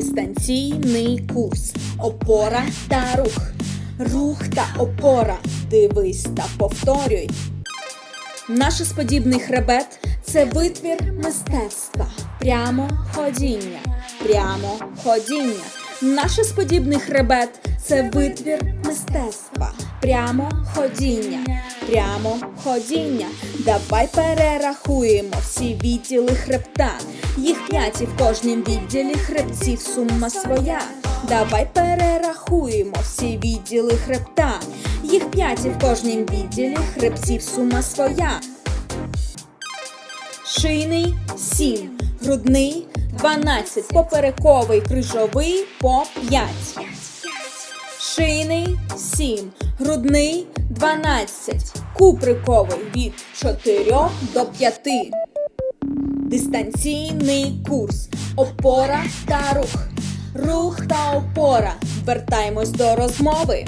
Дистанційний курс. Опора та рух. Рух та опора. Дивись та повторюй. Нашосподібний хребет це витвір мистецтва. Прямо ходіння. Прямо ходіння. Нашосподібний хребет це витвір мистецтва. Прямо ходіння. Прямо ходіння. Давай перерахуємо всі відділи хребта. Їх п'ять і в кожнім відділі хребців сума своя. Давай перерахуємо всі відділи хребта. Їх п'ять і в кожнім відділі хребців сума своя. Шийний 7, грудний 12, поперековий крижовий по 5. Шийний 7, грудний 12, куприковий від 4 до 5. Дистанційний курс, опора та рух. Рух та опора. Вертаємось до розмови.